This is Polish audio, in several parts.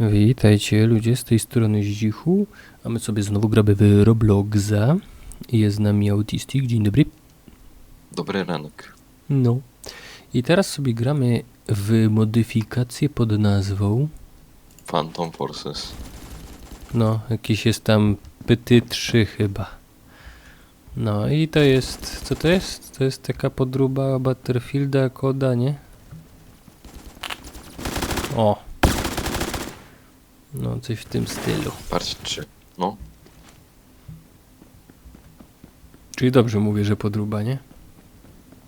Witajcie ludzie z tej strony Zdzichu, a my sobie znowu gramy w Robloxa. Jest z nami Autistic, dzień dobry. Dobry ranek. No. I teraz sobie gramy w modyfikację pod nazwą, Phantom Forces. no, jakiś jest tam pyty 3 chyba. No i to jest, co to jest? To jest taka podróba Battlefielda koda, nie? O. No, coś w tym stylu. Parcie 3. No, Czyli dobrze mówię, że podróba, nie?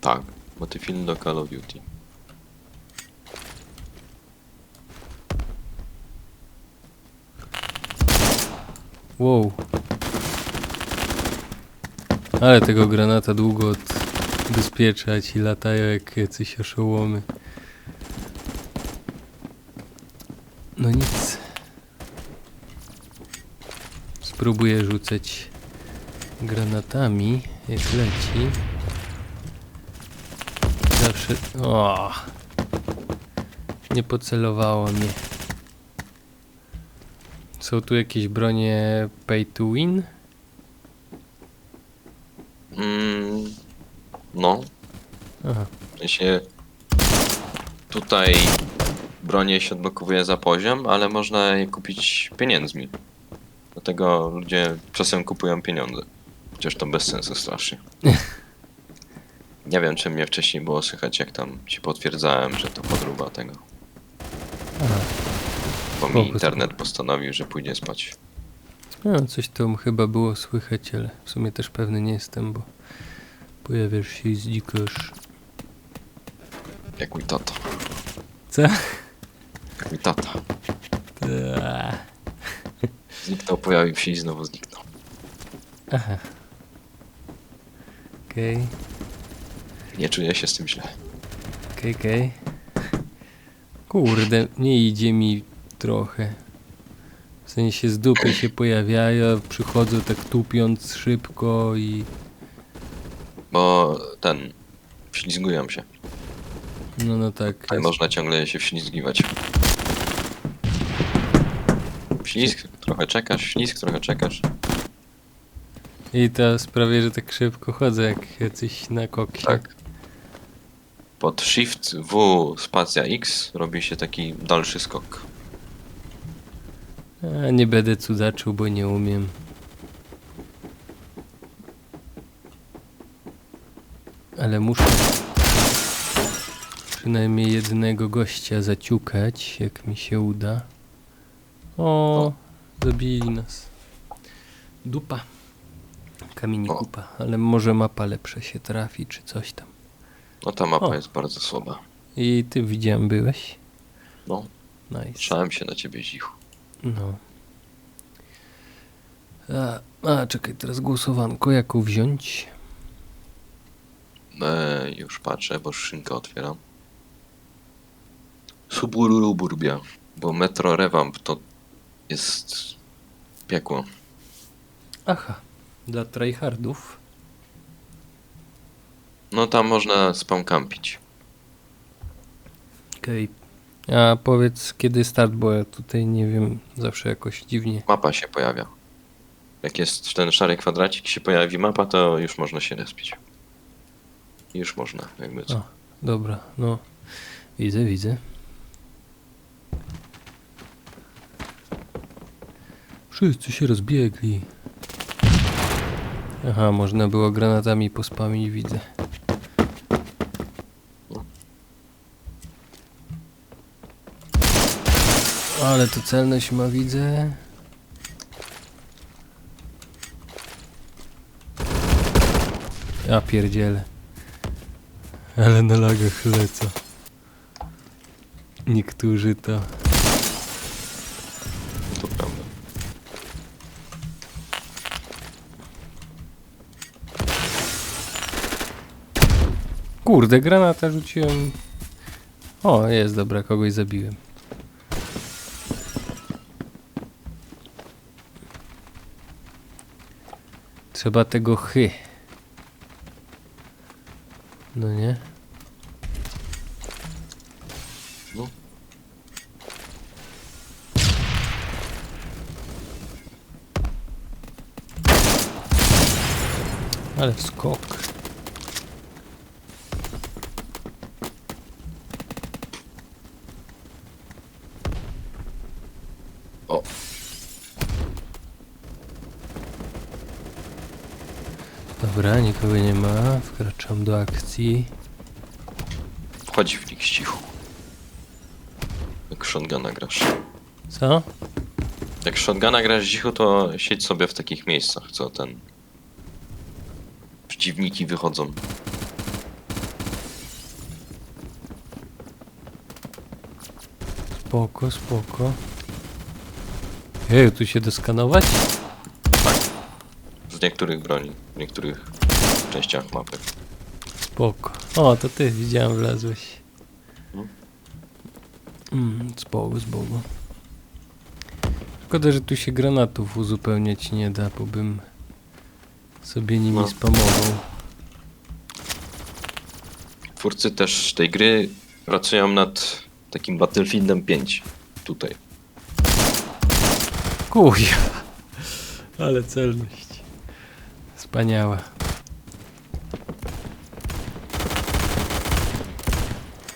tak. Battlefield do Call of Duty. Wow. Ale tego granata długo odbezpieczać i latają jak jacyś oszołomy. No nic. Spróbuję rzucać granatami, jak leci. Zawsze... O! Nie pocelowało mnie. Są tu jakieś bronie pay to win? Mm, no, Aha. w sensie tutaj bronie się odblokowuje za poziom, ale można je kupić pieniędzmi. Dlatego ludzie czasem kupują pieniądze. Chociaż to bez sensu strasznie. Nie wiem, czy mnie wcześniej było słychać, jak tam ci potwierdzałem, że to podróba tego. Bo mi Spoko, internet postanowił, że pójdzie spać. No, coś tam chyba było słychać, ale w sumie też pewny nie jestem, bo pojawiasz się i znikasz. Jak mój tata. Co? Jak mój tata. Ta. Zniknął, pojawił się i znowu zniknął. Aha. Okej, Nie czuję się z tym źle. okej, okej. Kurde, nie idzie mi trochę. W sensie z dupy się pojawiają, przychodzą tak tupiąc szybko i... Bo ten. Wślizgują się. No, no tak. Jest. można ciągle się wślizgiwać. Ślizg, trochę czekasz, ślizg, trochę czekasz. I to sprawia, że tak szybko chodzę jak jacyś na koksie. Tak. Pod Shift W spacja X robi się taki dalszy skok. A nie będę cudaczył, bo nie umiem. Ale muszę przynajmniej jednego gościa zaciukać, jak mi się uda. O, O. zabili nas. Dupa. Kamieni O. kupa, ale może mapa lepsza się trafi, czy coś tam. No ta mapa O. jest bardzo słaba. I ty widziałem, byłeś? No, Nice. trzymałem się na ciebie zichu. No. A, a, czekaj, teraz głosowanko. Jaką wziąć? E, już patrzę, bo szynkę otwieram. Subururu Burbia, bo Metro Revamp to jest piekło. Aha, dla tryhardów. No tam można spam campić. Okej. A powiedz, kiedy start, bo ja tutaj nie wiem, zawsze jakoś dziwnie. Mapa się pojawia. Jak jest ten szary kwadracik się pojawi mapa, to już można się respić. Już można, jakby co. O. Dobra, no. Widzę, widzę. Wszyscy się rozbiegli. Aha, można było granatami pospamić, widzę. Ale to celność ma, widzę. Ja pierdzielę. Ale na lagach lecą. Niektórzy to... To Kurde, granata rzuciłem. O, jest, dobra, kogoś zabiłem. Trzeba tego chy. No nie? No. Ale skok. Nikogo nie ma. Wkraczam do akcji. Wchodź w nich z cichu. Jak shotguna grasz. Co? Jak shotguna grasz z cichu, to siedź sobie w takich miejscach, co ten... Przeciwniki wychodzą. Spoko, spoko. Jej, tu się doskanować? Z niektórych broni, w niektórych częściach mapy. Spoko. O, to ty, widziałem, wlazłeś. No. Mm, spoko, spoko. Szkoda, że tu się granatów uzupełniać nie da, bo bym sobie nimi No. spamował. Twórcy też tej gry pracują nad takim Battlefieldem 5. Tutaj. Kuja. Ale celność. Wspaniała.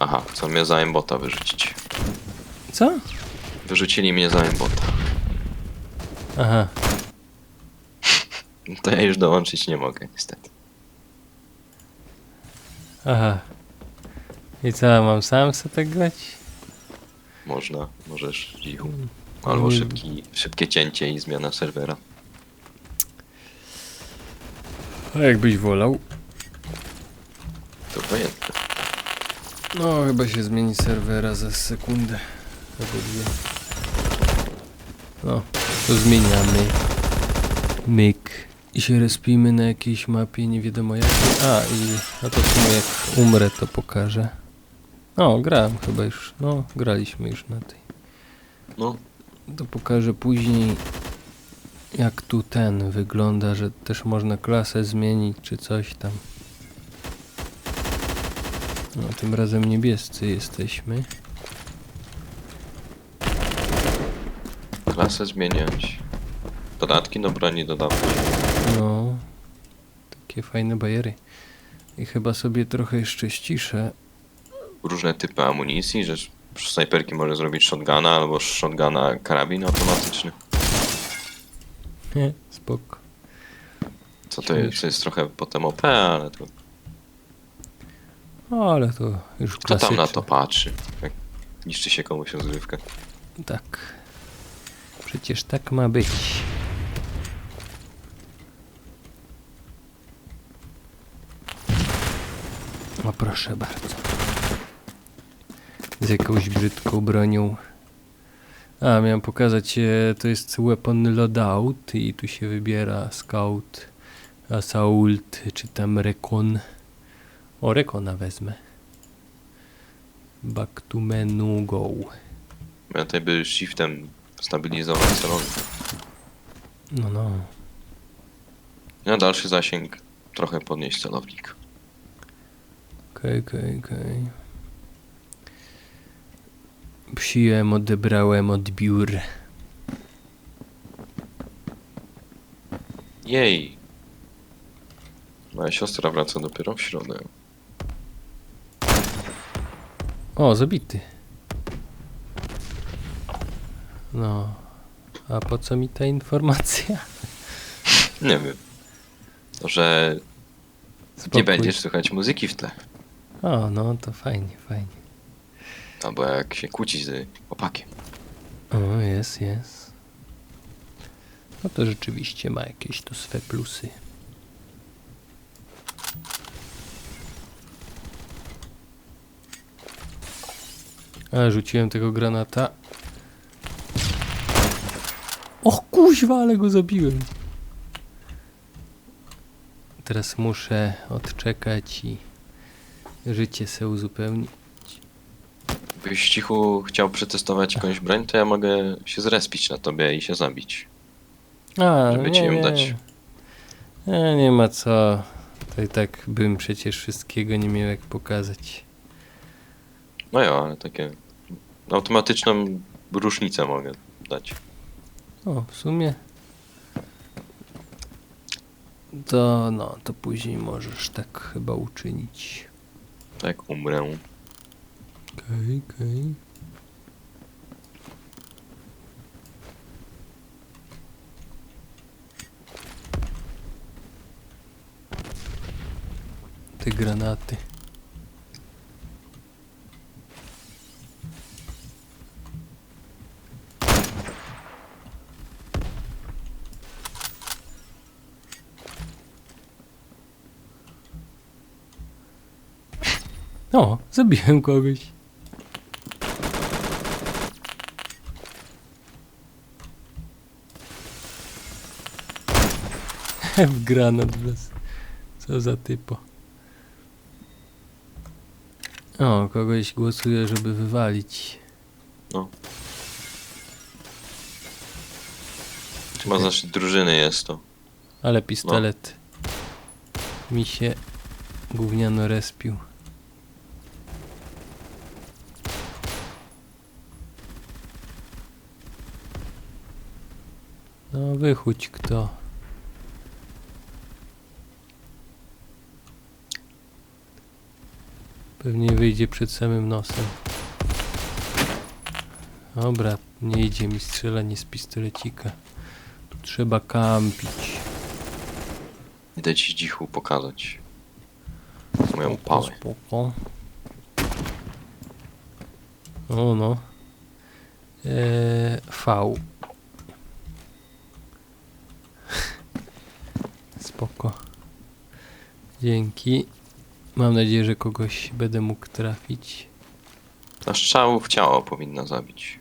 Aha, chcą mnie za aimbota wyrzucić. Co? Wyrzucili mnie za aimbota. Aha. To ja już dołączyć nie mogę, niestety. Aha. I co, mam sam sobie tak grać? Można, możesz cichu. Albo Nie- szybki, szybkie cięcie i zmiana serwera. A jakbyś wolał? To pojęte. No, chyba się zmieni serwera za sekundę. No, to zmieniamy. Myk. I się respimy na jakiejś mapie, nie wiadomo jakiej. A, i a to w sumie jak umrę, to pokażę. O, grałem chyba już. No, graliśmy już na tej. No, To pokażę później, jak tu ten wygląda, że też można klasę zmienić, czy coś tam. No, tym razem niebiescy jesteśmy. klasę zmieniać. Dodatki do broni dodawać. No, takie fajne bajery. I chyba sobie trochę jeszcze ściszę. Różne typy amunicji, że z snajperki może zrobić shotguna albo z shotguna karabin automatyczny. Nie, spoko. Co to jest? To jest trochę potem OP, ale to O, ale to już kto tam na to patrzy? Jak niszczy się komuś rozgrywkę. Tak. Przecież tak ma być. O proszę bardzo. Z jakąś brzydką bronią. A, miałem pokazać, e, to jest weapon loadout i tu się wybiera scout, assault, czy tam recon. O, recona wezmę. Back to menu, go. Ja tutaj by shiftem stabilizować celownik. No, no. Na dalszy zasięg trochę podnieść celownik. Okej, okej, okej. Przyjąłem, odebrałem odbiór. Jej! Moja siostra wraca dopiero w środę. O, zabity. No. A po co mi ta informacja? Nie wiem. Że nie Spokój. będziesz słychać muzyki w tle. O, no to fajnie, fajnie. Albo jak się kłócić z opakiem. O, jest, jest. No to rzeczywiście ma jakieś tu swe plusy. A, rzuciłem tego granata. Och, kuźwa, ale go zabiłem. Teraz muszę odczekać i życie se uzupełnić. Gdybyś cichu chciał przetestować jakąś broń, to ja mogę się zrespić na tobie i się zabić. A, Żeby nie, ci ją nie. dać. Nie, nie ma co. To i tak bym przecież wszystkiego nie miał jak pokazać. No ja, ale takie automatyczną różnicę mogę dać. O, w sumie. To no, to później możesz tak chyba uczynić. Tak umrę. Okej, okej. Te granaty. O, zabiłem kogoś. w granat bez. Co za typo. O, kogoś głosuje, żeby wywalić. No. Chyba z naszej drużyny jest to. Ale pistolet mi się gówniano respił. No wychudź kto. Pewnie wyjdzie przed samym nosem. Dobra, nie idzie mi strzelanie z pistolecika. Tu trzeba kampić. Idę ci dzichu pokazać. Moją Spoko, pałę. spoko. O no. Eee, V. Spoko. Dzięki. Mam nadzieję, że kogoś będę mógł trafić. Na strzału w ciało powinna zabić.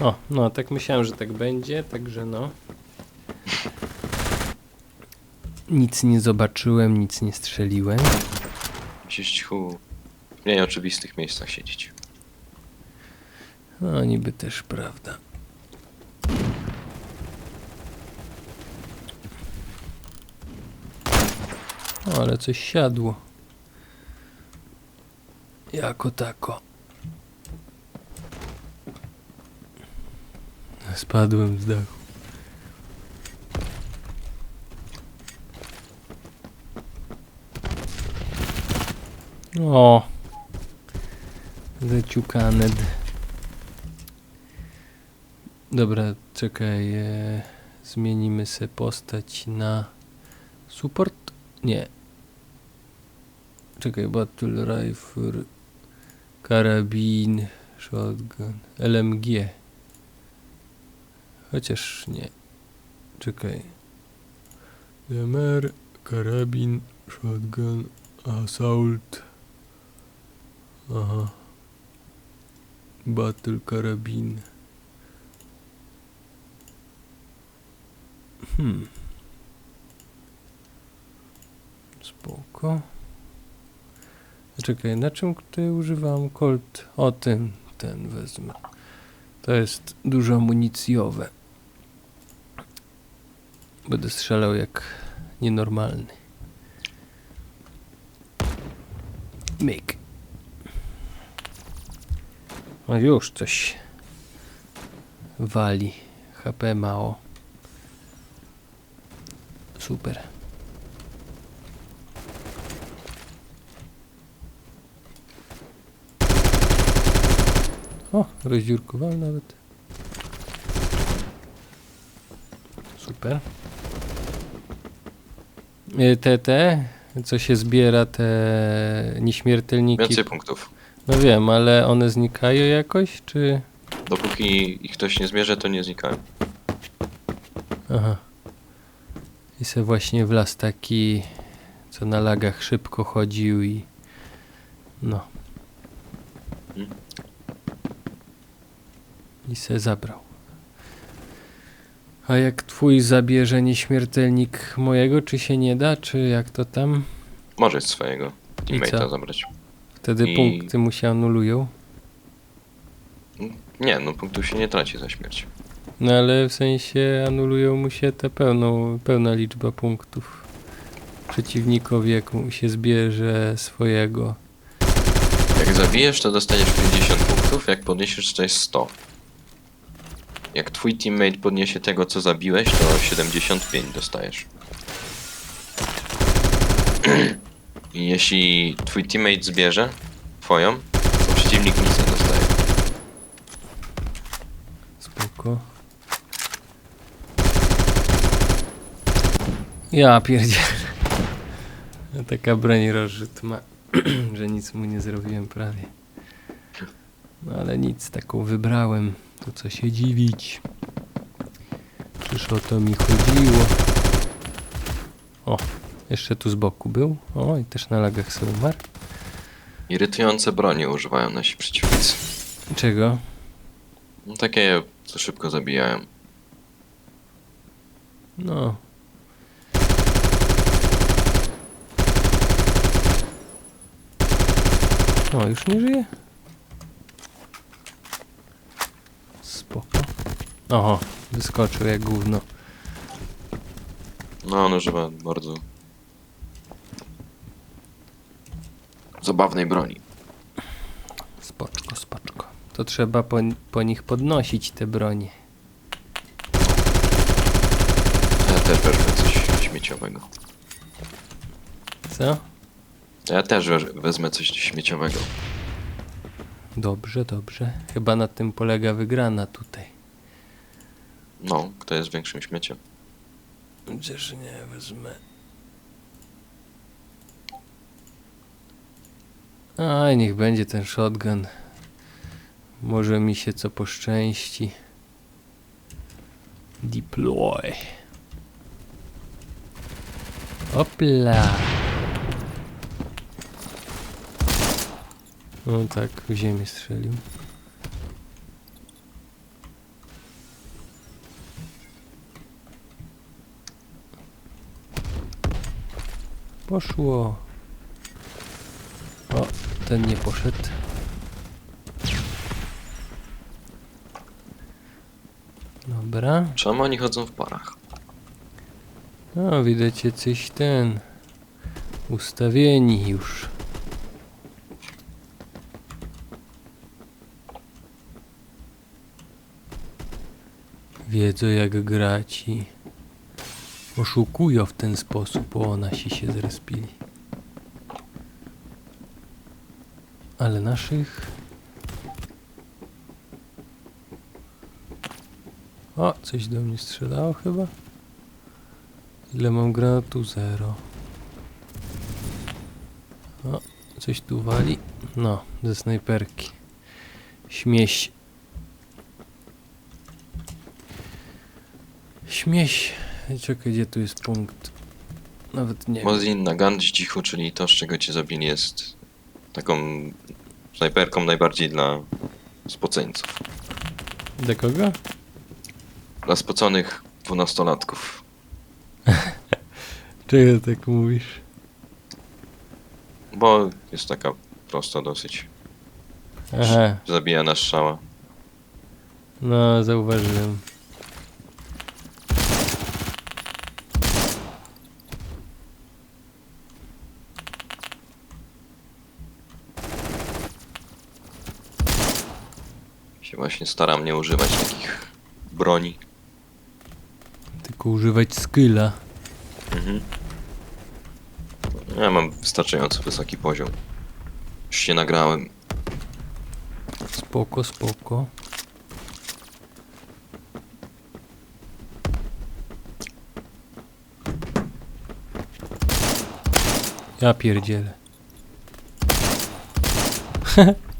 O, no tak myślałem, że tak będzie, także no. Nic nie zobaczyłem, nic nie strzeliłem. Musisz cichu w mniej oczywistych miejscach siedzieć. No, niby też prawda. O, ale coś siadło. Jako tako. Spadłem z dachu. O! Zaciukanet. Dobra, czekaj. E, zmienimy se postać na support? Nie. Czekaj, battle rifle, karabin, shotgun, LMG. Chociaż nie. Czekaj. DMR, karabin, shotgun, assault. Aha. Battle karabin. Hmm. Spoko. Czekaj, na czym tutaj używam Colt? O tym, ten wezmę. To jest dużo amunicjowe. Będę strzelał jak nienormalny. Myk. O już coś wali. HP mało. Super. O, rozdziurkowałem nawet. Super. Y, Te, te, co się zbiera, te nieśmiertelniki. Więcej punktów. No wiem, ale one znikają jakoś, czy... Dopóki ich ktoś nie zmierzy, to nie znikają. Aha. I se właśnie wlazł taki, co na lagach szybko chodził i... No. Mhm. I se zabrał. A jak twój zabierze nieśmiertelnik mojego, czy się nie da, czy jak to tam? Możesz swojego teammate'a zabrać. Wtedy I- punkty mu się anulują. Nie, no punktów się nie traci za śmierć. No ale w sensie anulują mu się te pełną, pełna liczba punktów. Przeciwnikowi, jak mu się zbierze swojego. Jak zabijesz, to dostaniesz 50 punktów, jak podniesiesz, to jest 100. Jak twój teammate podniesie tego, co zabiłeś, to 75 dostajesz. I jeśli twój teammate zbierze twoją, to przeciwnik nic nie dostaje. Spoko. Ja pierdzielę. Taka broń rozrzut ma, że nic mu nie zrobiłem prawie. No ale nic, taką wybrałem. To co się dziwić. Czyż o to mi chodziło? O, jeszcze tu z boku był. O, i też na lagach sobie umarł. Irytujące bronie używają nasi przeciwnicy. Czego? No, takie, co szybko zabijają. No. O, już nie żyje? Spoko. Oho, wyskoczył jak gówno. No, on używa bardzo zabawnej broni. Spoczko, spoczko. To trzeba po, po nich podnosić te bronie. Ja też wezmę coś śmieciowego. Co? Ja też we- wezmę coś śmieciowego. Dobrze, dobrze. Chyba na tym polega wygrana tutaj. No, kto jest większym śmieciem? Chociaż nie wezmę. Aj, niech będzie ten shotgun. Może mi się co poszczęści. Deploy. Opla. No tak, w ziemię strzelił. Poszło. O, ten nie poszedł. Dobra. Czemu oni chodzą w parach? No, widać jacyś ten. Ustawieni już. Wiedzą jak grać i oszukują w ten sposób, bo nasi się zrespili. Ale naszych... O, coś do mnie strzelało chyba? Ile mam granatu? Zero. O, coś tu wali. No, ze snajperki. Śmieś. Śmieś. Czekaj, gdzie tu jest punkt? Nawet nie wiem. Mozin Nagant cicho, czyli to, z czego cię zabili, jest taką snajperką najbardziej dla spoceńców. Do kogo? Dla spoconych dwunastolatków. Czego tak mówisz? Bo jest taka prosta dosyć. Aha, Zabija na strzała. no zauważyłem. Się właśnie staram nie używać takich broni. Tylko używać skilla. Mhm. Ja mam wystarczająco wysoki poziom. Już się nagrałem. Spoko, spoko. Ja pierdzielę.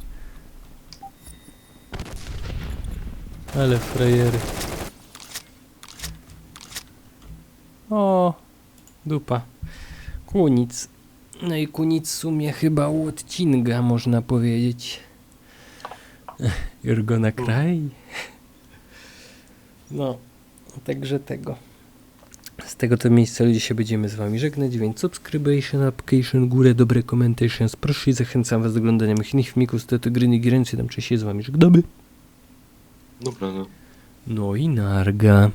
Ale frajery. O, dupa. Kunic. No i kunic w sumie chyba u odcinka, można powiedzieć. Już go na kraj. No, także tego. Z tego to miejsca ludzie się będziemy z wami żegnać, więc subscription, application, górę, dobre commentations, proszę i zachęcam was do oglądania moich innych filmików, z gry, nie gieręcy, tam cześć się z wami żegnamy. Dobra, no. No i narga.